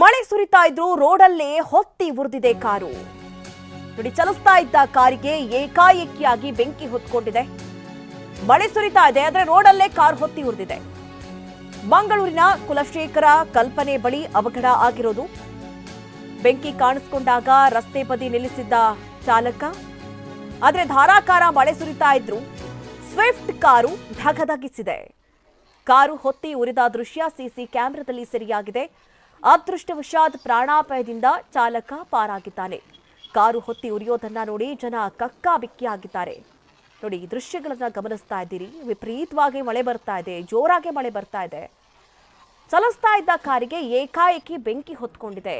ಮಳೆ ಸುರಿತಾ ಇದ್ರು ರೋಡಲ್ಲೇ ಹೊತ್ತಿ ಉರಿದಿದೆ ಕಾರು. ನೋಡಿ, ಚಲಿಸ್ತಾ ಇದ್ದ ಕಾರಿಗೆ ಏಕಾಏಕಿಯಾಗಿ ಬೆಂಕಿ ಹೊತ್ಕೊಂಡಿದೆ. ಮಳೆ ಸುರಿತಾ ಇದೆ, ಆದ್ರೆ ರೋಡಲ್ಲೇ ಕಾರ್ ಹೊತ್ತಿ ಉರಿದಿದೆ. ಮಂಗಳೂರಿನ ಕುಲಶೇಖರ ಕಲ್ಪನೆ ಬಳಿ ಅವಘಡ ಆಗಿರೋದು. ಬೆಂಕಿ ಕಾಣಿಸ್ಕೊಂಡಾಗ ರಸ್ತೆ ಬದಿ ನಿಲ್ಲಿಸಿದ್ದ ಚಾಲಕ. ಆದ್ರೆ ಧಾರಾಕಾರ ಮಳೆ ಸುರಿತಾ ಇದ್ರು ಸ್ವಿಫ್ಟ್ ಕಾರು ಧಗಧಗಿಸಿದೆ. ಕಾರು ಹೊತ್ತಿ ಉರಿದ ದೃಶ್ಯ ಸಿಸಿ ಕ್ಯಾಮೆರಾದಲ್ಲಿ ಸೆರೆಯಾಗಿದೆ. ಅದೃಷ್ಟವಶಾತ್ ಪ್ರಾಣಾಪಾಯದಿಂದ ಚಾಲಕ ಪಾರಾಗಿದ್ದಾನೆ. ಕಾರು ಹೊತ್ತಿ ಉರಿಯೋದನ್ನ ನೋಡಿ ಜನ ಕಕ್ಕಾಬಿಕ್ಕಿಯಾಗಿದ್ದಾರೆ. ನೋಡಿ, ಈ ದೃಶ್ಯಗಳನ್ನ ಗಮನಿಸ್ತಾ ಇದ್ದೀರಿ. ವಿಪರೀತವಾಗಿ ಮಳೆ ಬರ್ತಾ ಇದೆ. ಜೋರಾಗಿ ಮಳೆ ಬರ್ತಾ ಇದೆ. ಚಲಿಸ್ತಾ ಇದ್ದ ಕಾರಿಗೆ ಏಕಾಏಕಿ ಬೆಂಕಿ ಹೊತ್ಕೊಂಡಿದೆ.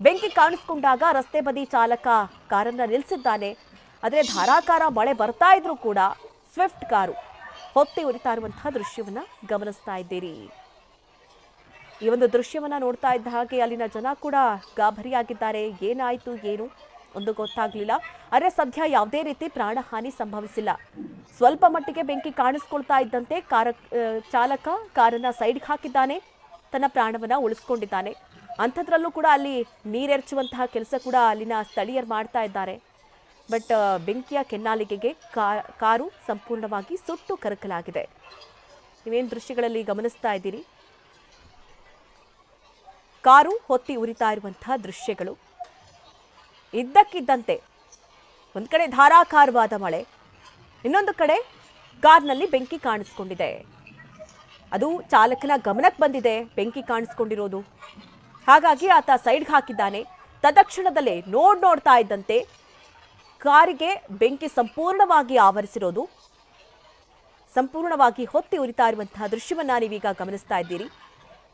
ಬೆಂಕಿ ಕಾಣಿಸ್ಕೊಂಡಾಗ ರಸ್ತೆ ಬದಿ ಚಾಲಕ ಕಾರನ್ನ ನಿಲ್ಲಿಸಿದ್ದಾನೆ ಆದರೆ ಧಾರಾಕಾರ ಮಳೆ ಬರ್ತಾ ಇದ್ರೂ ಕೂಡ ಸ್ವಿಫ್ಟ್ ಕಾರು ಹೊತ್ತಿ ಉರಿತಾ ಇರುವಂತಹ ದೃಶ್ಯವನ್ನ ಗಮನಿಸ್ತಾ ಇದ್ದೀರಿ. ಈ ಒಂದು ದೃಶ್ಯವನ್ನ ನೋಡ್ತಾ ಇದ್ದ ಹಾಗೆ ಅಲ್ಲಿನ ಜನ ಕೂಡ ಗಾಬರಿಯಾಗಿದ್ದಾರೆ. ಏನಾಯ್ತು, ಏನು ಒಂದು ಗೊತ್ತಾಗ್ಲಿಲ್ಲ. ಆದರೆ ಸದ್ಯ ಯಾವುದೇ ರೀತಿ ಪ್ರಾಣಹಾನಿ ಸಂಭವಿಸಿಲ್ಲ. ಸ್ವಲ್ಪ ಮಟ್ಟಿಗೆ ಬೆಂಕಿ ಕಾಣಿಸ್ಕೊಳ್ತಾ ಇದ್ದಂತೆ ಕಾರ ಚಾಲಕ ಕಾರನ್ನ ಸೈಡ್ಗೆ ಹಾಕಿದ್ದಾನೆ. ತನ್ನ ಪ್ರಾಣವನ್ನ ಉಳಿಸ್ಕೊಂಡಿದ್ದಾನೆ. ಅಂಥದ್ರಲ್ಲೂ ಕೂಡ ಅಲ್ಲಿ ನೀರೆರಚುವಂತಹ ಕೆಲಸ ಕೂಡ ಅಲ್ಲಿನ ಸ್ಥಳೀಯರು ಮಾಡ್ತಾ ಇದ್ದಾರೆ. ಬಟ್ ಬೆಂಕಿಯ ಕೆನ್ನಾಲಿಗೆಗೆ ಕಾರು ಸಂಪೂರ್ಣವಾಗಿ ಸುಟ್ಟು ಕರಕಲಾಗಿದೆ. ನೀವೇನು ದೃಶ್ಯಗಳಲ್ಲಿ ಗಮನಿಸ್ತಾ ಇದ್ದೀರಿ? ಕಾರು ಹೊತ್ತಿ ಉರಿತಾ ಇರುವಂತಹ ದೃಶ್ಯಗಳು. ಇದ್ದಕ್ಕಿದ್ದಂತೆ ಒಂದು ಕಡೆ ಧಾರಾಕಾರವಾದ ಮಳೆ, ಇನ್ನೊಂದು ಕಡೆ ಕಾರ್ನಲ್ಲಿ ಬೆಂಕಿ ಕಾಣಿಸ್ಕೊಂಡಿದೆ. ಅದು ಚಾಲಕನ ಗಮನಕ್ಕೆ ಬಂದಿದೆ, ಬೆಂಕಿ ಕಾಣಿಸ್ಕೊಂಡಿರೋದು. ಹಾಗಾಗಿ ಆತ ಸೈಡ್ಗೆ ಹಾಕಿದ್ದಾನೆ. ತದಕ್ಷಣದಲ್ಲೇ ನೋಡ್ ನೋಡ್ತಾ ಇದ್ದಂತೆ ಕಾರಿಗೆ ಬೆಂಕಿ ಸಂಪೂರ್ಣವಾಗಿ ಆವರಿಸಿರೋದು. ಸಂಪೂರ್ಣವಾಗಿ ಹೊತ್ತಿ ಉರಿತಾ ಇರುವಂತಹ ದೃಶ್ಯವನ್ನು ನೀವೀಗ ಗಮನಿಸ್ತಾ ಇದ್ದೀರಿ.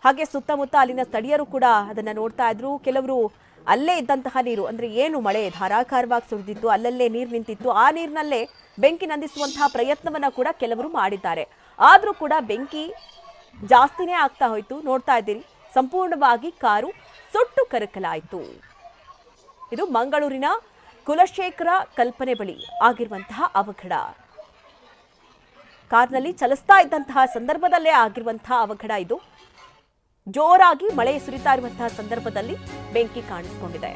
ಹಾಗೆ ಸುತ್ತಮುತ್ತ ಅಲ್ಲಿನ ಸ್ಥಳೀಯರು ಕೂಡ ಅದನ್ನ ನೋಡ್ತಾ ಇದ್ರು. ಕೆಲವರು ಅಲ್ಲೇ ಇದ್ದಂತಹ ನೀರು, ಅಂದ್ರೆ ಏನು ಮಳೆ, ಧಾರಾಕಾರವಾಗಿ ಸುರಿದಿತ್ತು ಅಲ್ಲಲ್ಲೇ ನೀರು ನಿಂತಿತ್ತು, ಆ ನೀರಿನಲ್ಲೇ ಬೆಂಕಿ ನಂದಿಸುವಂತಹ ಪ್ರಯತ್ನವನ್ನ ಕೂಡ ಕೆಲವರು ಮಾಡಿದ್ದಾರೆ. ಆದರೂ ಕೂಡ ಬೆಂಕಿ ಜಾಸ್ತಿನೇ ಆಗ್ತಾ ಹೋಯಿತು. ನೋಡ್ತಾ ಇದ್ದೀರಿ, ಸಂಪೂರ್ಣವಾಗಿ ಕಾರು ಸುಟ್ಟು ಕರಕಲಾಯಿತು. ಇದು ಮಂಗಳೂರಿನ ಕುಲಶೇಖರ ಕಲ್ಪನೆ ಬಳಿ ಆಗಿರುವಂತಹ ಅವಘಡ. ಕಾರ್ನಲ್ಲಿ ಚಲಿಸ್ತಾ ಇದ್ದಂತಹ ಸಂದರ್ಭದಲ್ಲೇ ಆಗಿರುವಂತಹ ಅವಘಡ ಇದು. ಜೋರಾಗಿ ಮಳೆ ಸುರಿತಾ ಇರುವಂತಹ ಸಂದರ್ಭದಲ್ಲಿ ಬೆಂಕಿ ಕಾಣಿಸ್ಕೊಂಡಿದೆ.